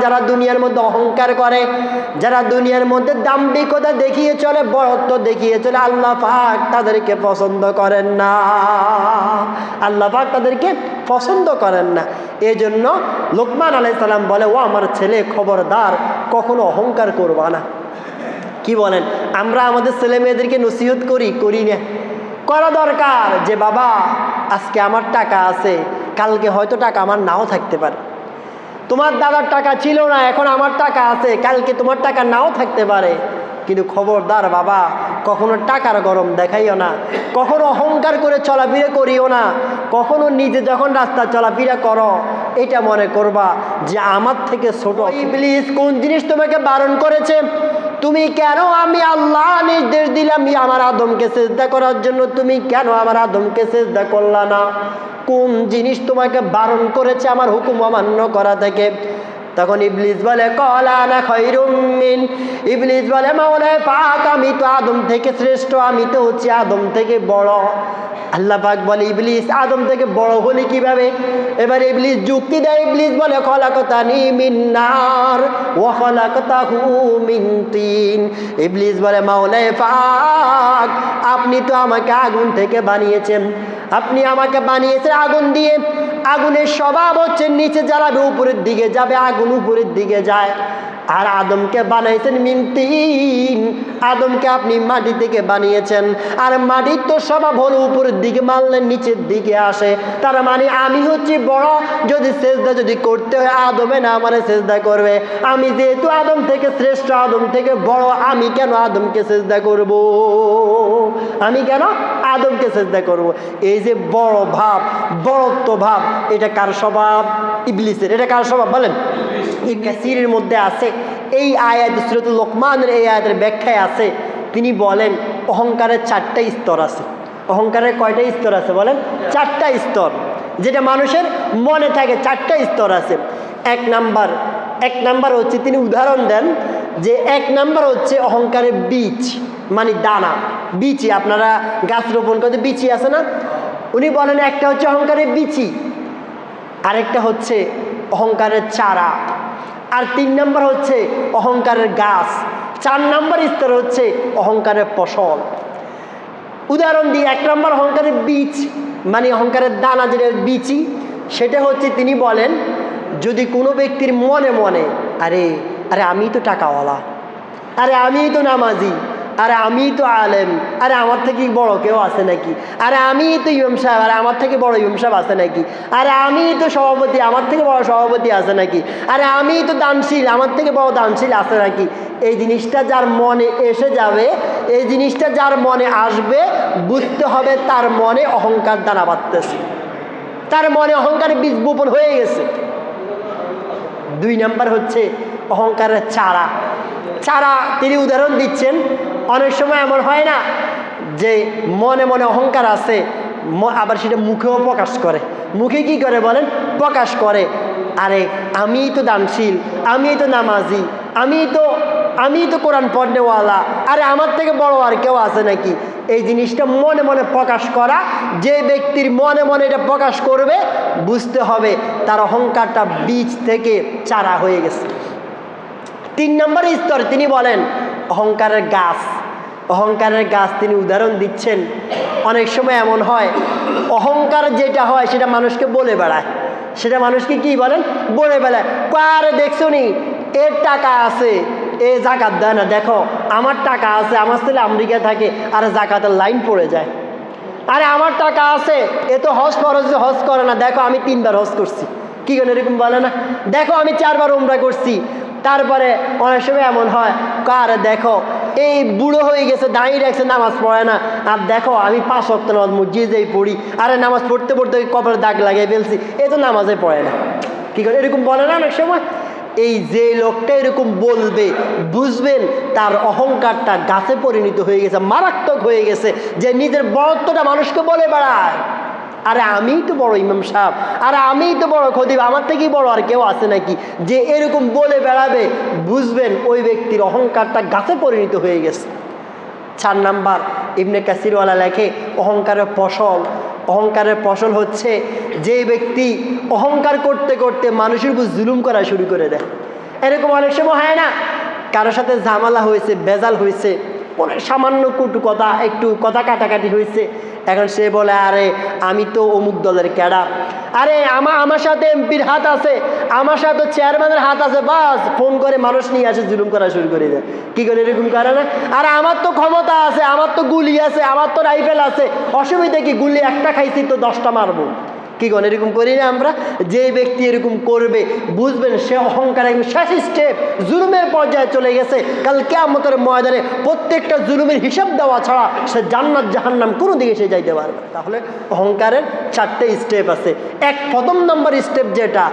যারা দুনিয়ার মধ্যে অহংকার করে, যারা দুনিয়ার মধ্যে দেখিয়ে চলে দেখিয়ে চলে তাদেরকে পছন্দ করেন না। আল্লাহ পাক তাদেরকে পছন্দ করেন না। এই জন্য লোকমান আলাইসাল্লাম বলে, ও আমার ছেলে, খবরদার, কখনো অহংকার করবা না। কি বলেন? আমরা আমাদের ছেলে মেয়েদেরকে নসিহত করি করি না। করা দরকার যে, বাবা, আজকে আমার টাকা আছে, কালকে হয়তো টাকা আমার নাও থাকতে পারে। তোমার দাদার টাকা ছিল না, এখন আমার টাকা আছে, কালকে তোমার টাকা নাও থাকতে পারে। কিন্তু খবরদার, বাবা, কখনো টাকার গরম দেখাইও না, কখনো অহংকার করে চলাফিরে করিও না, কখনো নিজে যখন রাস্তা চলাফেরা করো, এটা মনে করবা যে, আমার থেকে ছোট। প্লিজ কোন জিনিস তোমাকে বারণ করেছে? তুমি কেন আমি আল্লাহ নির্দেশ দিলাম? আমার আদমকে চেষ্টা করার জন্য তুমি কেন আমার আদমকে চেষ্টা করলা না? কোন জিনিস তোমাকে বারণ করেছে? আমার হুকুম অমান্য করা থেকে। তখন ইবলিস বলে কলানা খৈরুমিন ইবলিস বলে মাওলায় পাক, আমি তো আদম থেকে শ্রেষ্ঠ, আমি তো হচ্ছি আদম থেকে বড়। আল্লাহ পাক বলে, ইবলিস, আদম থেকে বড় হলি কীভাবে? এবার ইবলিস যুক্তি দেয়, ইবলিস বলে, খলাকতানি মিন্নার ও খলাকতাহু মিন তিন। ইবলিস বলে মাওলায় পাক, আপনি তো আমাকে আগুন থেকে বানিয়েছেন। আপনি আমাকে বানিয়েছেন আগুন দিয়ে। আগুনের স্বভাব হচ্ছে নিচে জ্বালাবে উপরের দিকে যাবে আগুন উপরের দিকে যায়। আর আদমকে বানাইছেন মিনতিন আদমকে আপনি মাটি থেকে বানিয়েছেন। আর মাটির তো স্বভাব হলো উপরের দিকে মারলে নিচের দিকে আসে। তার মানে আমি হচ্ছি বড়। যদি সেজদা যদি করতে হয়, আদমে না আমারে সেজদা করবে। আমি যেহেতু আদম থেকে শ্রেষ্ঠ, আদম থেকে বড়, আমি কেন আদমকে সেজদা করব? আমি কেন আদমকে চেষ্টা করব? এই যে বড় ভাব, বড়ত্ব ভাব, এটা কার স্বভাব? ইবলিসের। এটা কার স্বভাব বলেন? এই কাসিরের মধ্যে আছে। এই আয়াত সুরত লোকমানের এই আয়াতের ব্যাখ্যায় আছে। তিনি বলেন, অহংকারের চারটা স্তর আছে। অহংকারের কয়টা স্তর আছে বলেন? চারটা স্তর। যেটা মানুষের মনে থাকে চারটা স্তর আছে। এক নাম্বার এক নাম্বার হচ্ছে তিনি উদাহরণ দেন যে এক নাম্বার হচ্ছে অহংকারের বীজ মানে দানা। বিচি আপনারা গাছ রোপণ করতে বিচি আছে না? উনি বলেন, একটা হচ্ছে অহংকারের বিচি আরেকটা হচ্ছে অহংকারের চারা। আর তিন নম্বর হচ্ছে অহংকারের গাছ। চার নম্বর স্তর হচ্ছে অহংকারের ফসল। উদাহরণ দিই, এক নম্বর অহংকারের বীজ মানে অহংকারের দানা যেটা বীচি সেটা হচ্ছে তিনি বলেন, যদি কোনো ব্যক্তির মনে মনে, আরে আরে আমি তো টাকাওয়ালা, আরে আমি তো নামাজি আরে আমি তো আলেম। আরে আমার থেকে বড় কেউ আছে নাকি? আরে আমি তো ইমাম সাহেব, আরে আমার থেকে বড় ইমাম সাহেব আছে নাকি? আরে আমি তো সভাপতি, আমার থেকে বড় সভাপতি আছে নাকি? আরে আমি তো দানশীল, আমার থেকে বড় দানশীল আছে নাকি? এই জিনিসটা যার মনে এসে যাবে, এই জিনিসটা যার মনে আসবে, বুঝতে হবে তার মনে অহংকার দ্বারা বাড়তেছে তার মনে অহংকারের বীজ বপন হয়ে গেছে। দুই নাম্বার হচ্ছে অহংকারের চারা চারা তিনি উদাহরণ দিচ্ছেন। অনেক সময় এমন হয় না যে মনে মনে অহংকার আছে আবার সেটা মুখেও প্রকাশ করে। মুখে কি করে বলেন? প্রকাশ করে। আরে আমি তো দানশীল আমি তো নামাজি আমি তো আমি তো কোরআন পড়নেওয়ালা, আরে আমার থেকে বড় আর কেউ আছে নাকি? এই জিনিসটা মনে মনে প্রকাশ করা, যে ব্যক্তির মনে মনে এটা প্রকাশ করবে, বুঝতে হবে তার অহংকারটা বীজ থেকে চারা হয়ে গেছে। তিন নম্বর স্তর তিনি বলেন, অহংকারের গাছ। অহংকারের গাছ তিনি উদাহরণ দিচ্ছেন। অনেক সময় এমন হয়, অহংকার যেটা হয় সেটা মানুষকে বলে বেড়ায়। সেটা মানুষকে কি বলেন? বলে বেড়ায়। আরে দেখছ নি, এর টাকা আছে, এ জাকাত দেয় না। দেখো, আমার টাকা আছে, আমার ছেলে আমেরিকা থাকে, আর জাকাতের লাইন পড়ে যায়। আরে আমার টাকা আছে, এ তো হজ ফরজ, হজ করে না। দেখো, আমি তিনবার হজ করছি। কি কেন এরকম বলে না? দেখো, আমি চারবার উমরা করছি। তারপরে অনেক সময় এমন হয়, কার দেখো, এই বুড়ো হয়ে গেছে, দাঁড়িয়ে রাখছে, নামাজ পড়ে না। আর দেখো, আমি পাঁচ অক্ট নামাজ মসজিদেই পড়ি, আরে নামাজ পড়তে পড়তে কপালে দাগ লাগিয়ে ফেলছি, এ তো নামাজে পড়ে না। কি করে? এরকম বলে না অনেক সময়? এই যে লোকটা এরকম বলবে, বুঝবেন, তার অহংকারটা গাছে পরিণত হয়ে গেছে, মারাত্মক হয়ে গেছে, যে নিজের বড়ত্বটা মানুষকে বলে বেড়ায়। আরে আমিই তো বড় ইমাম সাহেব। আরে আমিই তো বড় খদিব আমার থেকেই বড় আর কেউ আছে নাকি? যে এরকম বলে বেড়াবে, বুঝবেন ওই ব্যক্তির অহংকারটা গাছে পরিণত হয়ে গেছে। চার নাম্বার, ইবনে কাসিরওয়ালা লেখে, অহংকারের ফসল। অহংকারের ফসল হচ্ছে যে ব্যক্তি অহংকার করতে করতে মানুষের উপর জুলুম করা শুরু করে দেয়। এরকম অনেক সময় হয় না? কারোর সাথে ঝামেলা হয়েছে, বেজাল হয়েছে অনেক সামান্য কটু কথা, একটু কথা কাটাকাটি হয়েছে। এখন সে বলে, আরে, আমি তো অমুক দলের ক্যাডার। আরে, আমা, আমার সাথে এমপির হাত আছে, আমার সাথে চেয়ারম্যানের হাত আছে, বাস, ফোন করে মানুষ নিয়ে আসে, জুলুম করা শুরু করে দেয়। কি করে এরকম করে না? আরে, আমার তো ক্ষমতা আছে, আমার তো গুলি আছে, আমার তো রাইফেল আছে, অসুবিধা কি? গুলি একটা খাইছি তো দশটা মারবো। কি করেন এরকম করি না আমরা। যে ব্যক্তি এরকম করবে, বুঝবেন, সে অহংকার একদম শেষ স্টেপ জুলুমের পর্যায়ে চলে গেছে। কাল কেমতের ময়দানে প্রত্যেকটা জুলুমের হিসাব দেওয়া ছাড়া সে জান্নাত, জাহান্নাম কোনো দিকে সে যাইতে পারবে। তাহলে অহংকারের চারটে স্টেপ আছে। এক প্রথম নম্বর স্টেপ যেটা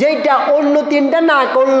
যেটা অন্য তিনটা না করল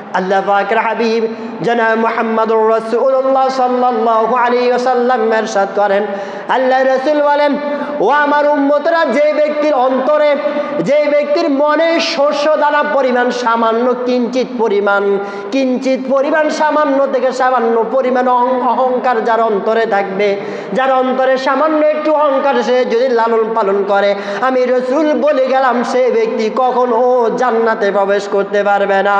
আল্লাহ পাকের হাবিব জনা মুহাম্মদুর রাসূলুল্লাহ সাল্লাল্লাহু আলাইহি ওয়াসাল্লাম ইরশাদ করেন। আল্লাহ রাসূল বলেন ও আমার উম্মতরা যে ব্যক্তির অন্তরে, যে ব্যক্তির মনে শস্য দানা পরিমাণ সামান্য, কিঞ্চিত পরিমাণ কিঞ্চিত পরিমাণ সামান্য থেকে সামান্য পরিমাণ অহং- অহংকার যার অন্তরে থাকবে, যার অন্তরে সামান্য একটু অহংকার সে যদি লালন পালন করে, আমি রসুল বলে গেলাম সে ব্যক্তি কখনো জান্নাতে প্রবেশ করতে পারবে না।